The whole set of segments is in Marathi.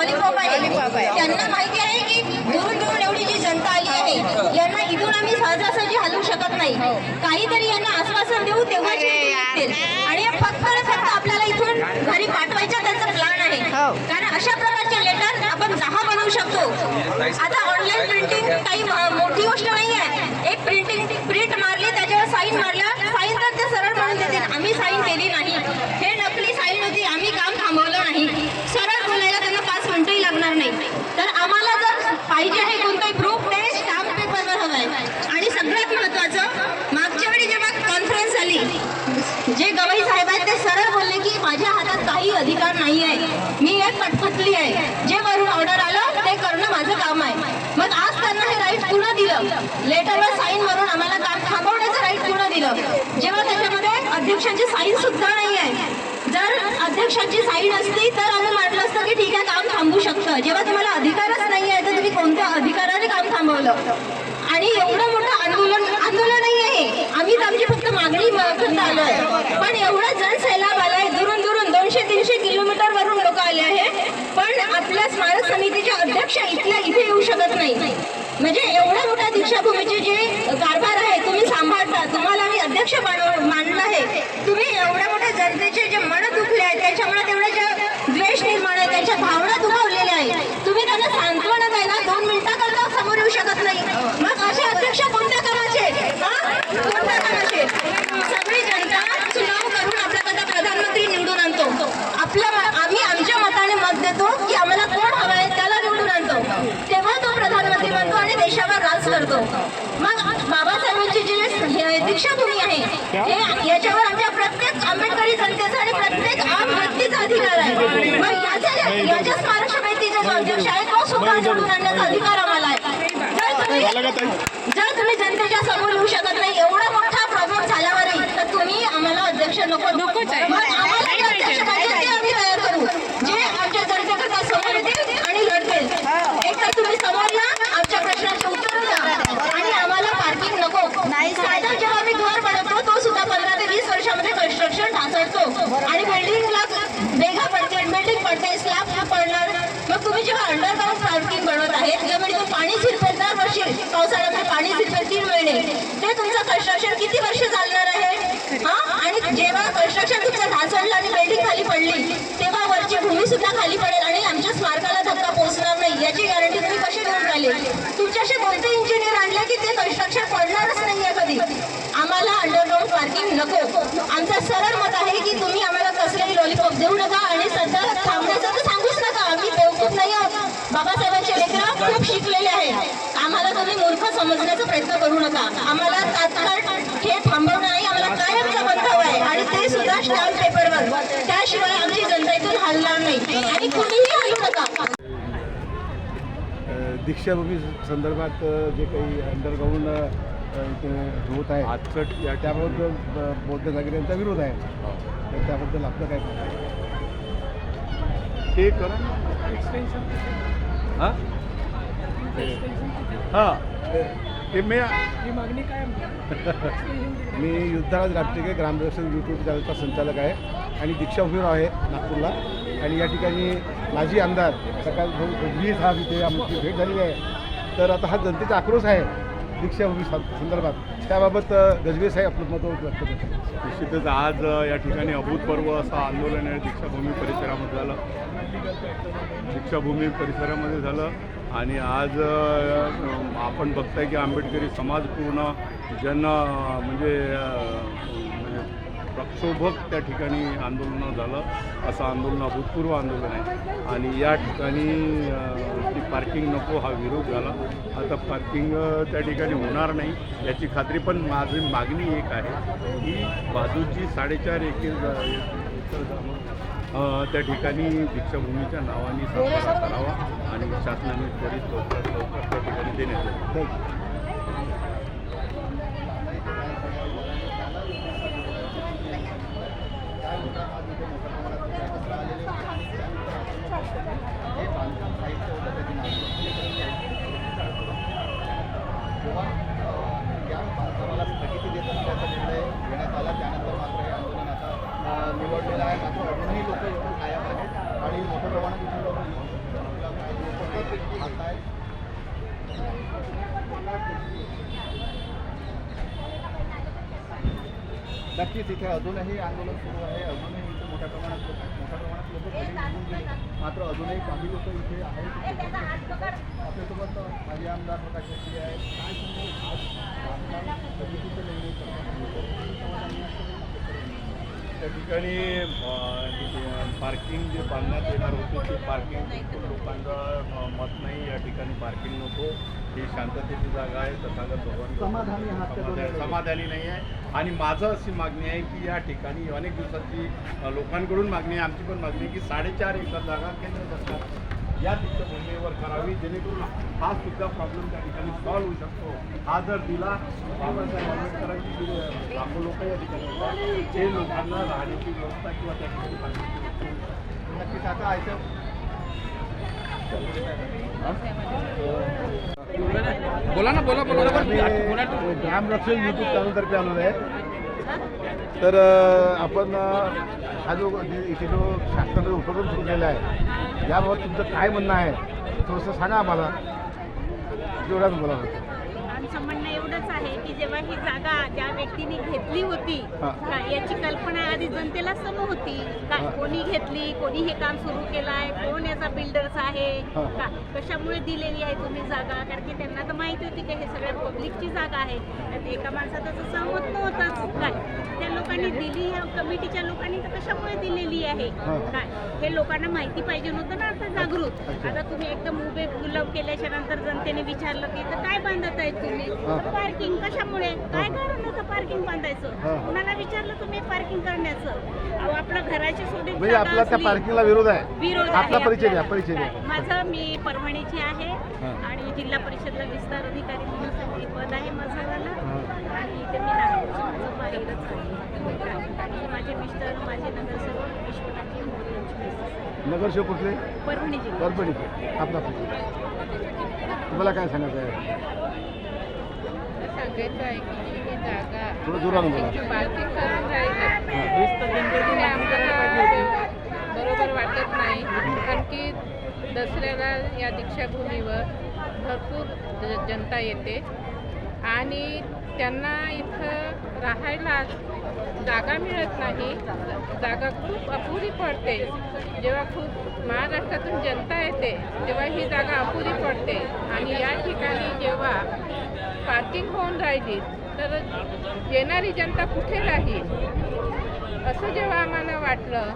लॉलीपॉप आहे. त्यांना माहिती आहे की दुरून दुरून एवढी जी जनता आली आहे यांना इथून आम्ही सहजासहजी हलवू शकत नाही. काहीतरी यांना आश्वासन देऊ तेव्हा. आणि हे फक्त फक्त आपल्याला इथून घरी पाठवायचा त्यांचा प्लॅन आहे. कारण अशा प्रकारचे लेटर आपण दहा बनवू शकतो. आता ऑनलाईन प्रिंटिंग काही मोठी गोष्ट नाही आहे एक प्रिंटिंग प्रिंट मारली त्याच्यावर साईन मारल्या साईन तर ते सरळ म्हणून देतील आम्ही साईन केली नाही हे नकली साईन होती आम्ही काम थांबवलं नाही सरळ बोलायला त्यांना पाच मिनिटंही लागणार नाही तर आम्हाला जर पाहिजे आहे? कोणताही प्रूफ ते स्टॅम्प पेपरवर हवं आहे आणि सगळ्यात महत्त्वाचं मागच्या वेळी जेव्हा कॉन्फरन्स झाली जे गवई साहेब आहेत ते सरळ बोलले की माझ्या हातात काही अधिकार नाही आहे. मी एक पटपटली आहे. जे वरून ऑर्डर आलं ते करणं माझं काम आहे. मग आज त्यांना हे राईट पूर्ण दिलं. लेटरवर साईन मारून आम्हाला काम थांबवण्याचं राईट पूर्ण दिलं. जेव्हा त्याच्यामध्ये अध्यक्षांची साईन सुद्धा नाही आहे. जर अध्यक्षांची साईड असती तर आम्ही म्हटलं असतं की ठीक आहे काम थांबू शकतं. जेव्हा तुम्हाला अधिकारच नाही आहे तर तुम्ही कोणत्या अधिकाराने काम थांबवलं? आणि एवढं मोठं आंदोलन आंदोलन नाही आहे. आम्ही तर आमची फक्त मागणी करत आलो आहे पण एवढा जनसैलाब आलाय दुरून दुरून दोनशे तीनशे किलोमीटर वरून लोक आले आहे पण आपल्या स्मारक समितीचे अध्यक्ष इथल्या इथे येऊ शकत नाही म्हणजे एवढ्या मोठ्या दीक्षाभूमीचे जे कारभार आहे तुम्ही सांभाळता तुम्हाला मी अध्यक्ष बनव मानलं आहे. तुम्ही एवढ्या मोठ्या जनतेचे जे मन दुखले आहेत त्याच्यामुळे तेवढे जे द्वेष निर्माण आहे त्यांच्या भावना दुखावलेल्या आहेत तुम्ही त्यांना सांत्वना द्यायला दोन मिनिटाकरता समोर येऊ शकत नाही मग असे अध्यक्ष कोणत्या कामाचे हा? कोणत्या कामाचे सगळी जनता चुनाव करून आपल्याकडे प्रधानमंत्री निवडून आणतो आपल्या आम्ही आमच्या मताने मत देतो की आम्हाला कोण हवं आहे त्याला निवडून आणतो तेव्हा तो प्रधानमंत्री बनतो आणि देशावर राज करतो मग बाबासाहेबांची जी हे दीक्षाभूमी आहे हे याच्यावर आमच्या प्रत्येक आंबेडकरी जनतेचा आणि प्रत्येक आम व्यक्तीचा अधिकार आहे मग तो सुद्धा आणण्याचा अधिकार आम्हाला आहे. जर तुम्ही जर तुम्ही जनतेच्या समोर येऊ शकत नाही एवढा मोठा प्रॉब्लेम झाल्यावरही तर तुम्ही आम्हाला अध्यक्ष नको नकोच आहे मग आम्हाला जे अध्यक्ष पाहिजे ते आम्ही तयार करू जे आमच्या जनतेकरता समोर येतील आणि लढतील एक तर तुम्ही समोर या आमच्या प्रश्नाचे उत्तर द्या आणि आम्हाला पार्किंग नको साधा जेव्हा आम्ही घर बनवतो तो सुद्धा पंधरा ते वीस वर्षामध्ये कन्स्ट्रक्शन ढासळतो आणि बिल्डिंगला बेगा पडते बिल्डिंग पडते स्लॅब पडणार मग तुम्ही जेव्हा अंडरग्राऊंड पार्किंग बनवत आहे त्यामध्ये तो पाणी शिरपेल दर वर्षी पावसाळ्यामध्ये पाणी शिरपेल तीन महिने ते तुमचं कन्स्ट्रक्शन किती वर्ष चालणार आहे? हा? आणि जेव्हा कन्स्ट्रक्शन तुमचं ढासळलं आणि बिल्डिंग खाली पडली तेव्हा वरची भूमी सुद्धा खाली पडेल आणि आमच्या स्मारकाला धक्का पोहोचणार नाही याची गॅरंटी तुम्ही कशी घेऊन राहिले? तुमच्याशी कोणते इंजिनियर आणले की ते कन्स्ट्रक्शन पडणारच नाहीये कधी? आम्हाला अंडरग्राऊंड पार्किंग नको. आमचा सरळ मत आहे की तुम्ही आम्हाला कसलेही लॉलीपॉप देऊ नका आणि सध्या थांबण्याचं तर सांगूच नका आम्ही बेवकूफ नाही आहोत बाबासाहेबांचे लेकरं खूप शिकलेले आहेत आम्हाला तुम्ही मूर्ख समजण्याचा प्रयत्न करू नका आम्हाला तात्काळ हे थांबवणं नाही आम्हाला कायमचा बंद हवा आहे आणि ते सुद्धा स्टॅम्प पेपरवर त्याशिवाय आमची जनता इथून हलणार नाही आणि कुणीही हलू नका दीक्षाभूमी संदर्भात जे काही अंडरग्राऊंड इथे होत आहे आजचट या त्याबद्दल बौद्ध नागरिकांचा विरोध आहे. तर त्याबद्दल आपलं काय? ते करा एक्सटेन्शन हां? हां मी मी युद्धराज राष्ट्रीय ग्रामदर्शन यूट्यूब चॅनलचा संचालक आहे आणि दीक्षाभूमीवर आहे नागपूरला. आणि या ठिकाणी माजी आमदार सकाळ भाऊ गजबी साहेब इथे आमची भेट झालेली आहे. तर आता हा जनतेचा आक्रोश आहे दीक्षाभूमी संदर्भात. त्याबाबत गजबे साहेब आपलं मत व्यक्त करतात. निश्चितच आज या ठिकाणी अभूतपूर्व असं आंदोलन आहे दीक्षाभूमी परिसरामध्ये झालं दीक्षाभूमी परिसरामध्ये झालं. आणि आज आपण बघताय की आंबेडकरी समाज पूर्ण जन म्हणजे म्हणजे प्रक्षोभक त्या ठिकाणी आंदोलन झालं. असं आंदोलन अभूतपूर्व आंदोलन आहे. आणि या ठिकाणी ती पार्किंग नको हा विरोध झाला. आता पार्किंग त्या ठिकाणी होणार नाही. याची खात्री पण माझी मागणी एक आहे की बाजूची साडेचार एकर जा- त्या ठिकाणी दीक्षाभूमीच्या नावाने सातबारा करावा आणि शासनाने त्वरित लवकरात लवकर त्या ठिकाणी देण्यात यावं थँक्यू जेव्हा अ, या बांधकामाला स्थगिती देत असल्याचा निर्णय घेण्यात आला त्यानंतर मात्र हे आंदोलन आता अ, निवडलेलं आहे मात्र अजूनही लोक येऊन कायम आहेत आणि मोठ्या प्रमाणात इथून लोक पाहताय नक्कीच इथे अजूनही आंदोलन सुरू आहे. अजूनही इथे मोठ्या प्रमाणात लोक मोठ्या प्रमाणात लोक घरी निघून गेले मात्र अजूनही काही लोक इथे आहेत. आपल्यासोबत माजी आमदार प्रकाश शेट्टी आहेत काय सांगू आज बांधकाम समितीचे निर्णय करतात त्या ठिकाणी पार्किंग जे बांधण्यात येणार होते ते पार्किंग लोकांचं मत नाही. या ठिकाणी पार्किंग नको. ही शांततेची जागा आहे तथागत भगवान समाधानी नाही आहे. आणि माझं अशी मागणी आहे की या ठिकाणी अनेक दिवसाची लोकांकडून मागणी आहे आमची पण मागणी आहे की साडेचार एकर जागा केंद्र सरकार या दीक्षाभूमीवर करावी जेणेकरून हा सुद्धा प्रॉब्लेम त्या ठिकाणी सॉल्व्ह होऊ शकतो. हा जर दिला बाबासाहेब आंबेडकरांची जी लाखो लोक या ठिकाणी येतात, ते लोकांना राहण्याची व्यवस्था किंवा त्या ठिकाणी नक्कीच आता आयत्या बोला ना बोला बोला. आम्ही ग्रामरक्षण यूट्यूब चॅनलतर्फे आलेलो आहे तर आपण हा जो इथे जो शासनाचा उपक्रम सुरू केला आहे याबाबत तुमचं काय म्हणणं आहे? थोडंसं सांगा आम्हाला. जेवढाच बोला. एवढंच आहे की जेव्हा ही जागा ज्या व्यक्तीने घेतली होती याची कल्पना आधी जनतेला समोर का हा. कोणी घेतली कोणी हे काम सुरू केलं आहे कोण याचा बिल्डर्स आहे. का कशामुळे दिलेली आहे तुम्ही जागा? कारण की त्यांना तर माहिती होती की हे सगळ्या पब्लिकची जागा आहे. आणि एका माणसाचं तर सहमत नव्हतंच. काय त्या लोकांनी दिली ह्या कमिटीच्या लोकांनी तर कशामुळे दिलेली आहे? हा. काय हे लोकांना माहिती पाहिजे नव्हतं ना आता जागृत. आता तुम्ही एकदम उभे गुलाब केल्याच्यानंतर जनतेने विचारलं की तर काय बांधत आहे तुम्ही. पार्किंग कशामुळे काय कारण होतं पार्किंग बांधायचं हा. कुणाला विचारलं तुम्ही पार्किंग करण्याचं आपलं घराची सोडून म्हणजे आपला त्या पार्किंगला विरोध आहे विरोध आपला परिचय द्या आपल्याला. परिचय द्या काय? माझं मी परभणीची आहे हा. आणि जिल्हा परिषदला विस्तार अधिकारी म्हणून पद आहे माझं हा. आणि इथे मी माझं? आणि माझे मिस्टर माझे नगरसेवक विश्वनाथजी मोरे. नगरसेवक कुठले परभणी परभणी आपला. तुम्हाला काय सांगायचं आहे सांगायचं आहे की ही जागा थोडं बोला. पार्किंग करून राहिली. ते आम्हाला बरोबर वाटत नाही. कारण की दसऱ्याला या दीक्षाभूमीवर भरपूर ज- जनता येते. आणि त्यांना इथं राहायला जागा मिळत नाही. जागा खूप अपुरी पडते. जेव्हा खूप महाराष्ट्रातून जनता येते तेव्हा ही जागा अपुरी पडते. आणि या ठिकाणी जेव्हा पार्किंग होऊन राहिली तर येणारी जनता कुठे राहील? असं जेव्हा आम्हाला वाटलं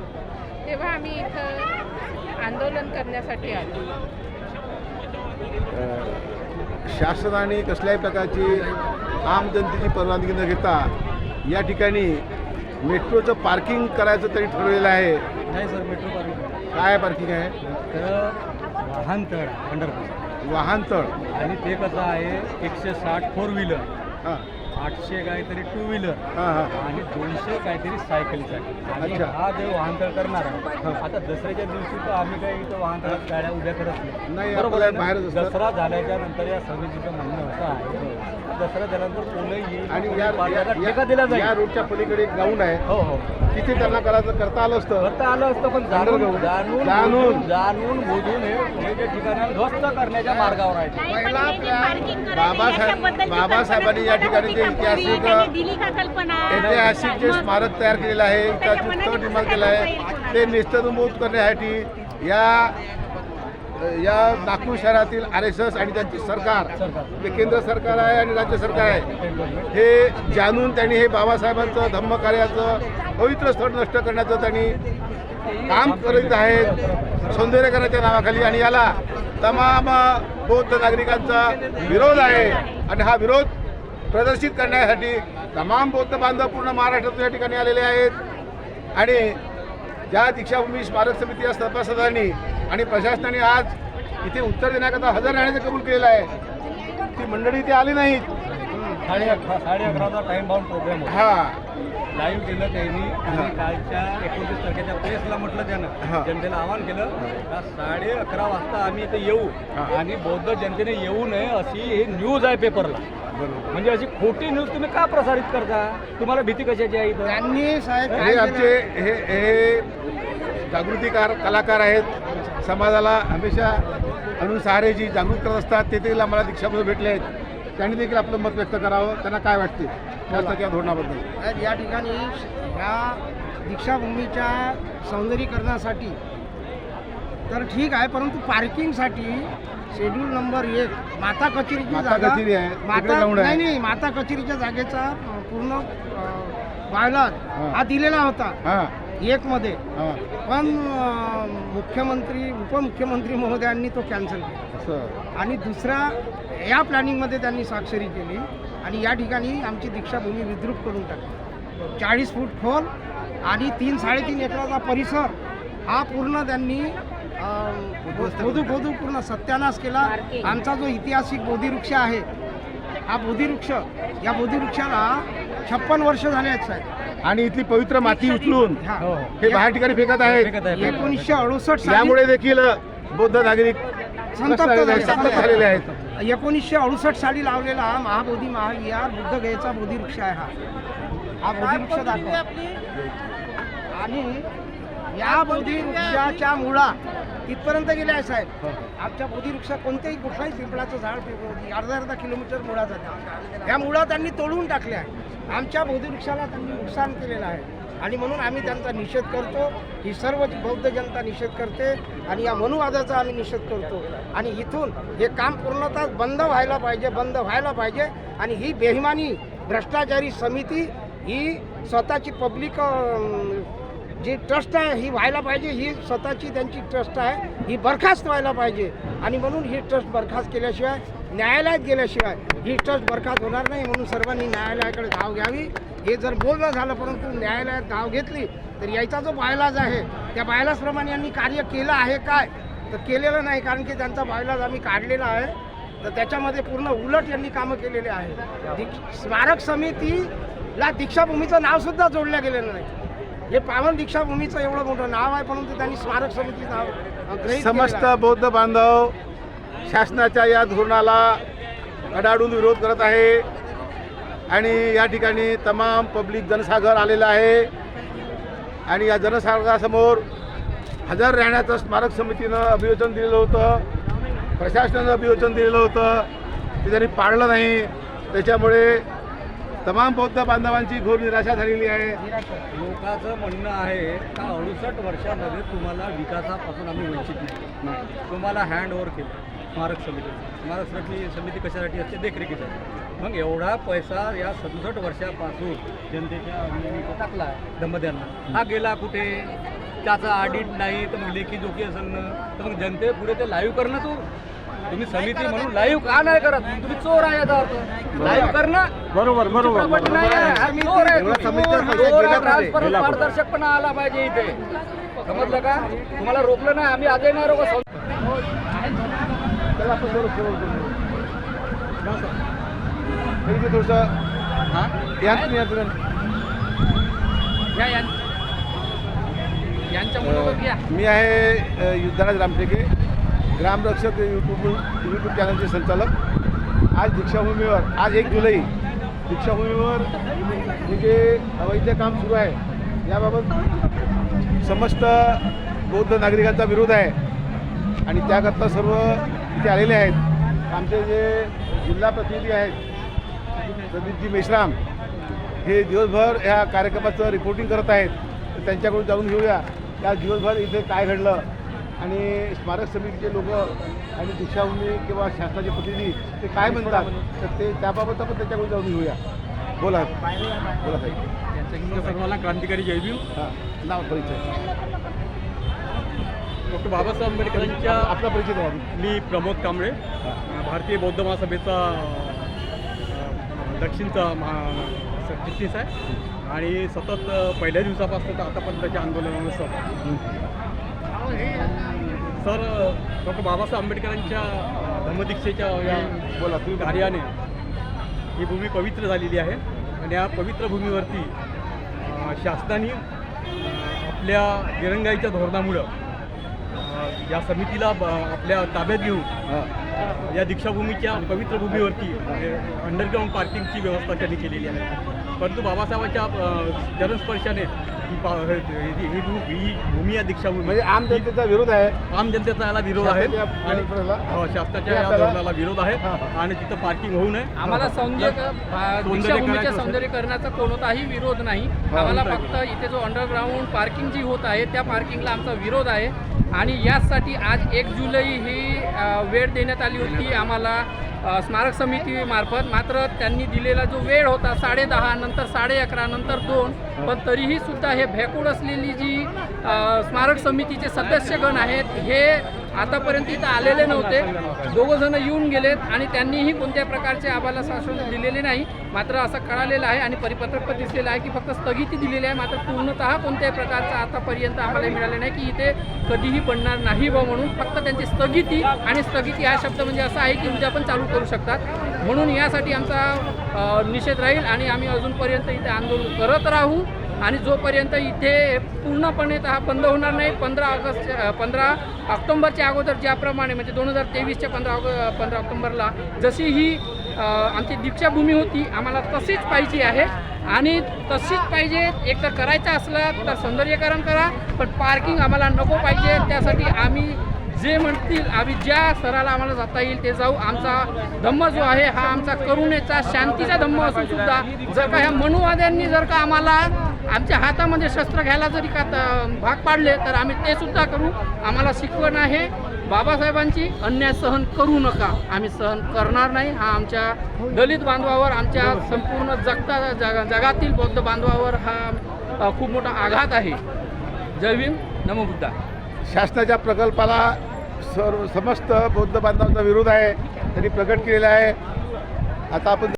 तेव्हा आम्ही इथं आंदोलन करण्यासाठी आलो. शासनाने कसल्याही प्रकारची आम जनतेची परवानगी न घेता या ठिकाणी मेट्रोचं पार्किंग करायचं तरी ठरवलेलं आहे. नाही सर मेट्रो पार्किंग. काय पार्किंग आहे? तर वाहनतळ अंडरपास वाहनतळ आणि ते कसं आहे एकशे साठ फोर व्हीलर हां. आठशे काहीतरी टू व्हीलर हां हां. आणि दोनशे काहीतरी सायकलीसाठी आणि अच्छा. हा जो वाहनतळ करणार आहे आता दसऱ्याच्या दिवशी तर आम्ही काही इथं वाहनतळात गाड्या उभ्या करत नाही, आहे? बाहेरच असतात. दसरा झाल्याच्यानंतर या समितीचं म्हणणं असं आहे दसरा झाल्यानंतर कोणीही येईल. आणि या या- ठेका दिला या जाईल रोडच्या पलीकडे एक ग्राउंड आहे. हो हो. तिथे त्यांना करायचं करता आलं असतं. करता आलं असतं पण जाणून. जाणून जाणून. जाणून. जाणून बुजून हे हे जे ठिकाण ध्वस्त करण्याच्या मार्गावर आहे. नाही, पण हे जे करायचं बाबासाहेब- याच्याबद्दलची बाबासाहेबांनी या ठिकाणी तुम्हाला जे होती का पूर्वी? ऐतिहासिक- त्यांनी दिली का कल्पना? ऐतिहासिक जे मग- स्मारक तयार केलेलं आहे त्याच्या त्याची मनाने निर्माण कसं केलं काय आहे ते येईल निस्तनमूत करण्यासाठी या या नागपूर शहरातील आर एस एस आणि त्यांची सरकार ते केंद्र सरकार आहे आणि राज्य सरकार आहे हे जाणून त्यांनी हे बाबासाहेबांचं धम्मकार्याचं पवित्र स्थळ नष्ट करण्याचं त्यांनी काम करीत आहेत सौंदर्यकरणाच्या नावाखाली. आणि याला तमाम बौद्ध नागरिकांचा विरोध आहे. आणि हा विरोध प्रदर्शित करण्यासाठी तमाम बौद्ध बांधव पूर्ण महाराष्ट्रातून या ठिकाणी आलेले आहेत. आणि ज्या दीक्षाभूमी स्मारक समिती या सभासदांनी आणि प्रशासनाने आज इथे उत्तर देण्याकरता हजर राहण्याचं कबूल केलेलं आहे. ती मंडळी इथे आली नाहीत. साडे अकरा साडे अकराचा टाइम बाउंड प्रोग्राम होता. हा. लाईव्ह केलं त्यांनी. आणि कालच्या एकोणतीस तारखेच्या प्रेसला म्हटलं. त्यानं. जनतेला आवाहन केलं का साडे अकरा वाजता आम्ही इथे येऊ. हा. आणि बौद्ध जनतेने येऊ नये अशी ही न्यूज आहे पेपरला म्हणजे अशी खोटी न्यूज तुम्ही का प्रसारित करता? तुम्हाला भीती कशाची आहे इथं? त्यांनी साहेब हे आमचे हे हे जागृतीकार कलाकार आहेत. समाजाला हमेशा सहारे जी जागृत करत असतात ते देखील आम्हाला दीक्षाभूमी भेटले आहेत. त्यांनी देखील आपलं मत व्यक्त करावं. त्यांना काय वाटते? शासनाच्या धोरणाबद्दल. या ठिकाणी ह्या दीक्षाभूमीच्या सौंदर्यीकरणासाठी तर ठीक आहे परंतु पार्किंगसाठी शेड्यूल नंबर एक माता कचेरीची जागा कचेरी आहे, तिकडे माता. नाही नाही माता कचेरीच्या जागेचा पूर्ण हां. हा दिलेला होता. एक मध्ये हां. पण मुख्यमंत्री उपमुख्यमंत्री महोदयांनी तो कॅन्सल केला. आणि दुसरा या प्लॅनिंगमध्ये त्यांनी स्वाक्षरी केली आणि या ठिकाणी आमची दीक्षाभूमी विद्रूप करून टाकली. चाळीस फूट खोल आणि तीन साडेतीन एकराचा परिसर हा पूर्ण त्यांनी खोदू खोदू पूर्ण सत्यानाश केला. आमचा जो ऐतिहासिक बोधिवृक्ष आहे हा बोधिवृक्ष या बोधिवृक्षाला छप्पन वर्ष झाले आहेत साहेब. आणि इथली पवित्र माती उचलून हा. हे. बाहेर ठिकाणी फेकत आहेत. एकोणीसशे अडुसष्ट साली यामुळे देखील बौद्ध नागरिक संतप्त झालेले आहेत, एकोणीसशे अडुसष्ट साली लावलेला हा महाबोधी महाविहार बुद्धगयेचा बोधिवृक्ष आहे हा. हा बोधिवृक्ष दाखवा. आणि या बोधिवृक्षाच्या मुळा तिथपर्यंत गेले आहे साहेब. आमच्या बोधिवृक्ष कोणत्याही कुठलाही पिंपळाचं झाड अर्धा अर्धा किलोमीटर मुळा जाते या मुळा त्यांनी तोडून टाकल्या आहे आमच्या बोधिवृक्षाला त्यांनी नुकसान केलेलं आहे. आणि म्हणून आम्ही त्यांचा निषेध करतो. ही सर्व बौद्ध जनता निषेध करते. आणि या मनुवादाचा आम्ही निषेध करतो. आणि इथून हे काम पूर्णतः बंद व्हायला पाहिजे बंद व्हायला पाहिजे. आणि ही बेहिमानी भ्रष्टाचारी समिती ही स्वतःची पब्लिक जी ट्रस्ट आहे ही व्हायला पाहिजे ही स्वतःची त्यांची ट्रस्ट आहे ही बरखास्त व्हायला पाहिजे. आणि म्हणून ही ट्रस्ट बरखास्त केल्याशिवाय न्यायालयात गेल्याशिवाय ही ट्रस्ट बरखास्त होणार नाही म्हणून सर्वांनी न्यायालयाकडे धाव घ्यावी. हे जर बोलणं झालं परंतु न्यायालयात धाव घेतली तर याचा जो बायलाज आहे त्या बायलाजप्रमाणे यांनी कार्य केलं आहे काय? तर केलेलं नाही कारण की त्यांचा बायलाज आम्ही काढलेला आहे. तर त्याच्यामध्ये पूर्ण उलट यांनी कामं केलेले आहे. दीक्ष- स्मारक समितीला दीक्षाभूमीचं नावसुद्धा जोडलं गेलेलं नाही. हे पावन दीक्षाभूमीचं एवढं मोठं नाव आहे परंतु त्यांनी स्मारक समिती नाव समस्त. बौद्ध बांधव शासनाच्या या धोरणाला कडाडून विरोध करत आहे. आणि या ठिकाणी तमाम पब्लिक जनसागर आलेला आहे. आणि या जनसागरासमोर हजर राहण्याचं स्मारक समितीनं अभिवचन दिलेलं होतं. प्रशासनानं अभिवचन दिलेलं होतं. ते त्यांनी पाळलं नाही. त्याच्यामुळे तमाम बौद्ध बांधवांची घोर निराशा झालेली आहे. लोकांचं म्हणणं आहे का अडुसष्ट वर्षामध्ये तुम्हाला विकासापासून आम्ही वंचित नाही. तुम्हाला हँड ओव्हर केलं. स्मारक समिती. स्मारक समिती समिती कशासाठी असते? देखरेखीसाठी. मग एवढा पैसा या सदुसष्ट वर्षापासून जनतेच्या टाकला दंपत्यांना. हा गेला कुठे? त्याचा ऑडिट नाही तर मग लेखी जोखी असेल ना तर मग जनते पुढे ते लाईव्ह करणं तू? तुम्ही समिती म्हणून लाईव्ह का नाही करत? तुम्ही चोर आहे याचा अर्थ लाईव्ह करणं बरोबर बरोबर चित्रपट नाही आहे, चोर आहे. चोर आहे? पारदर्शकपणा आला पाहिजे इथे. समजलं का? तुम्हाला रोखलं नाही. आम्ही आजही नाही रोखत. या तुम्ही. या तुम्ही. मी आहे अ, युद्धराज रामटेके. ग्रामरक्षक यूट्यूब यूट्यूब चॅनलचे संचालक. आज दीक्षाभूमीवर आज एक जुलै दीक्षाभूमीवर हे जे अवैध काम सुरू आहे याबाबत समस्त बौद्ध नागरिकांचा विरोध आहे. आणि त्याकरता सर्व इथे आलेले आहेत. आमचे जे जिल्हा प्रतिनिधी आहेत प्रदीपजी मेश्राम हे दिवसभर ह्या कार्यक्रमाचं रिपोर्टिंग करत आहेत. तर त्यांच्याकडून जाऊन घेऊया. त्या दिवसभर इथे काय घडलं आणि स्मारक समितीचे लोक आणि दीक्षाभूमी किंवा शासनाचे प्रतिनिधी ते काय म्हणतात तर ते त्याबाबत आपण त्याच्याकडून जाऊन घेऊया. बोला बोला साहेब सर्वांना क्रांतिकारी जयभीम हां नाव परिचय. डॉक्टर बाबासाहेब आंबेडकरांच्या आपला परिचय द्या. मी प्रमोद कांबळे. भारतीय बौद्ध महासभेचा दक्षिणचा महा चिटणीस आहे आणि सतत पहिल्या दिवसापासून तर आतापर्यंतच्या आंदोलनावर सर डॉक्टर बाबासाहेब आंबेडकरांच्या अ, धम्मदीक्षेच्या या बोला. कार्याने ही भूमी पवित्र झालेली आहे. आणि या पवित्र भूमीवरती शासनाने आपल्या दिरंगाईच्या धोरणामुळं या समितीला ब- आपल्या ताब्यात घेऊन या दीक्षाभूमीच्या पवित्र भूमीवरती अंडरग्राऊंड पार्किंगची व्यवस्था त्यांनी केलेली आहे. परंतु बाबासाहेबांच्या चरणस्पर्शाने ही भूमी या दीक्षाभूमी म्हणजे आम जनतेचा विरोध आहे. आम जनतेचा याला विरोध आहे. आणि? हो, शासनाच्या या धोरणाला विरोध आहे. आणि तिथं पार्किंग होऊ नये. आम्हाला सौंदर्य सौंदर्यीकरणाचं कोणताही विरोध नाही. आम्हाला फक्त इथे जो अंडरग्राऊंड पार्किंग जी होत आहे त्या पार्किंगला आमचा विरोध आहे. आणि याचसाठी आज एक जुलै ही वेळ देण्यात आली होती. आम्हाला स्मारक समितीमार्फत मात्र त्यांनी दिलेला जो वेळ होता साडे दहा नंतर साडे अकरा नंतर दोन पण तरीही सुद्धा हे भेकूड असलेली जी स्मारक समितीचे सदस्यगण आहेत हे आतापर्यंत इथं आलेले नव्हते. दोघंजणं येऊन गेलेत आणि त्यांनीही कोणत्या प्रकारचे आम्हाला शासन दिलेले नाही. मात्र असं कळालेलं आहे आणि परिपत्रक पण दिसलेलं आहे की फक्त स्थगिती दिलेली आहे. मात्र पूर्णतः कोणत्याही प्रकारचं आतापर्यंत आम्हाला मिळालं नाही की इथे कधीही बनणार नाही व म्हणून. फक्त त्यांची स्थगिती आणि स्थगिती हा शब्द म्हणजे असा आहे की उद्या पण चालू करू शकतात. म्हणून यासाठी आमचा निषेध राहील आणि आम्ही अजूनपर्यंत इथे आंदोलन करत राहू. आणि जोपर्यंत इथे पूर्णपणे हा बंद होणार नाही पंधरा ऑगस्ट पंधरा ऑक्टोंबरच्या अगोदर ज्याप्रमाणे म्हणजे दोन हजार तेवीसच्या पंधरा ऑग पंधरा ऑक्टोंबरला जशी ही आमची दीक्षाभूमी होती आम्हाला तशीच पाहिजे आहे. आणि तशीच पाहिजे एक तर करायचं असलं तर सौंदर्यीकरण करा पण पार्किंग आम्हाला नको पाहिजे. त्यासाठी आम्ही जे म्हणतील आम्ही ज्या स्तराला आम्हाला जाता येईल ते जाऊ. आमचा धम्म जो आहे हा आमचा करुणेचा शांतीचा धम्म असून सुद्धा जर का ह्या मनुवाद्यांनी जर का आम्हाला आमच्या हातामध्ये शस्त्र घ्यायला जरी का त- भाग पाडले तर आम्ही ते सुद्धा करू. आम्हाला शिकवण आहे बाबासाहेबांची अन्याय सहन करू नका. आम्ही सहन करणार नाही. हा आमच्या दलित बांधवावर आमच्या संपूर्ण जगता जग जगातील बौद्ध बांधवावर हा खूप मोठा आघात आहे. जय भीम. नमो बुद्धा. शासनाच्या प्रकल्पाला सर्व समस्त बौद्ध बांधवांचा विरोध आहे. त्यांनी प्रकट केलेला आहे. आता आपण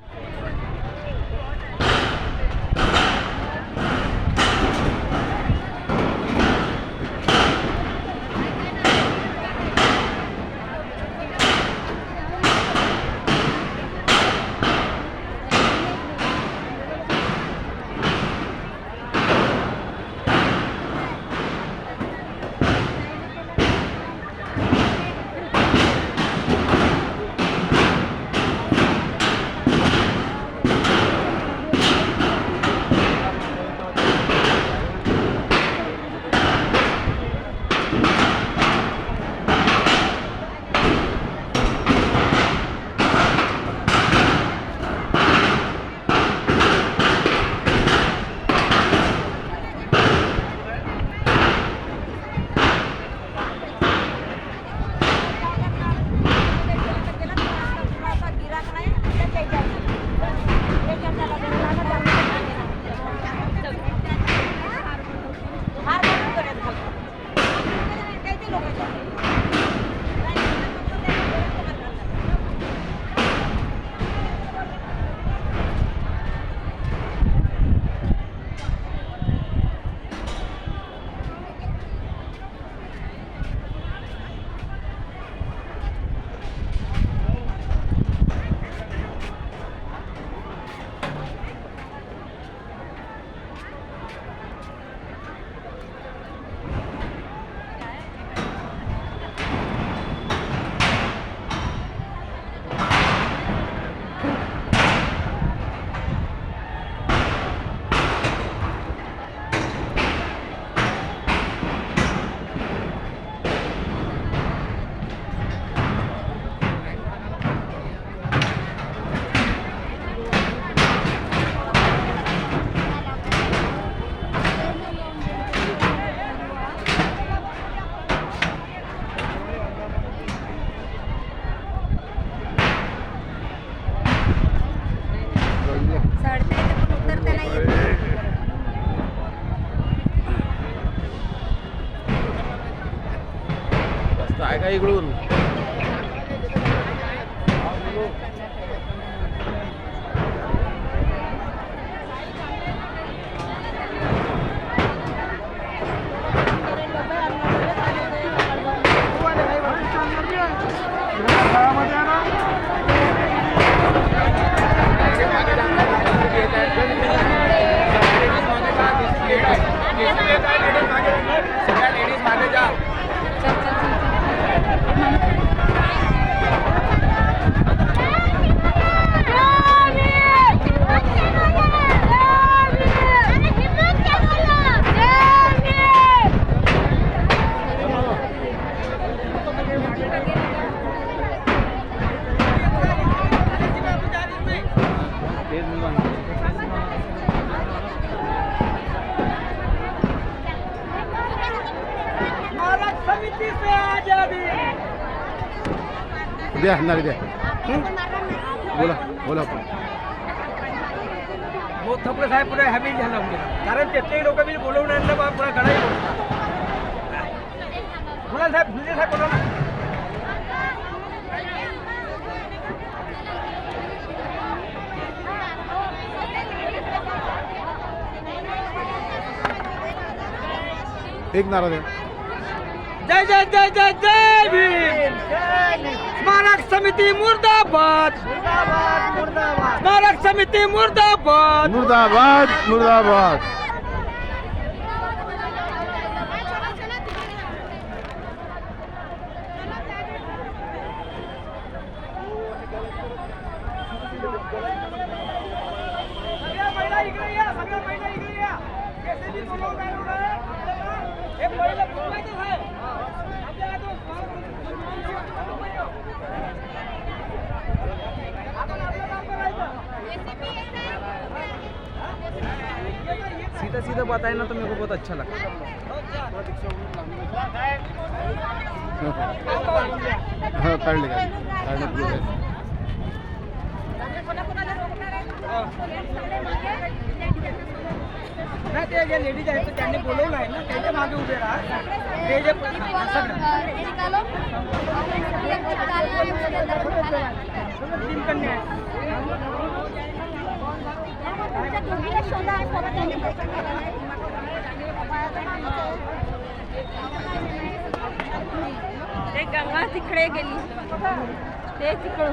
Thank you. द्या नाही द्या. बोला बोला. आपण थपडे साहेब पुढे हॅबी झाला म्हणजे. कारण त्याचे लोक मी बोलवून आणलं बा पुढे गडाई बोला साहेब फुले साहेब बोलवणार एक नारा द्या. जय जय जय जय जय भीम। स्मारक समिती मुर्दाबाद। स्मारक समिती मुर्दाबाद। मुर्दाबाद मुर्दाबाद। सीधा बताए ना तो मेरे को बहुत अच्छा लगा हाँ। नाही ते जे लेडीज़ आहेत ते त्यांनी बोलवलं आहे ना? त्यांच्या मागे उभे राहा। ते जे कन्या ते गंगा तिकडे गेली. ते तिकडं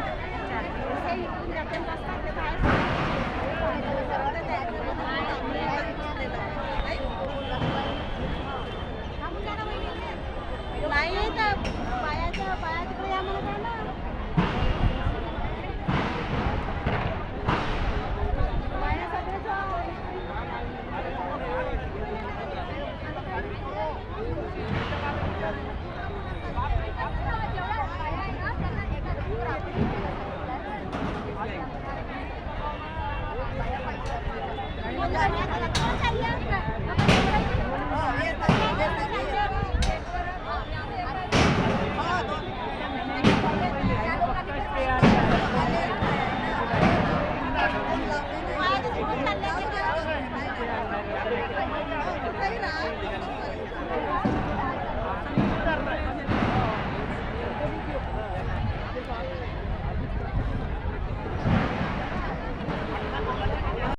नाही तर पायाच्या पाया तिकडे आहे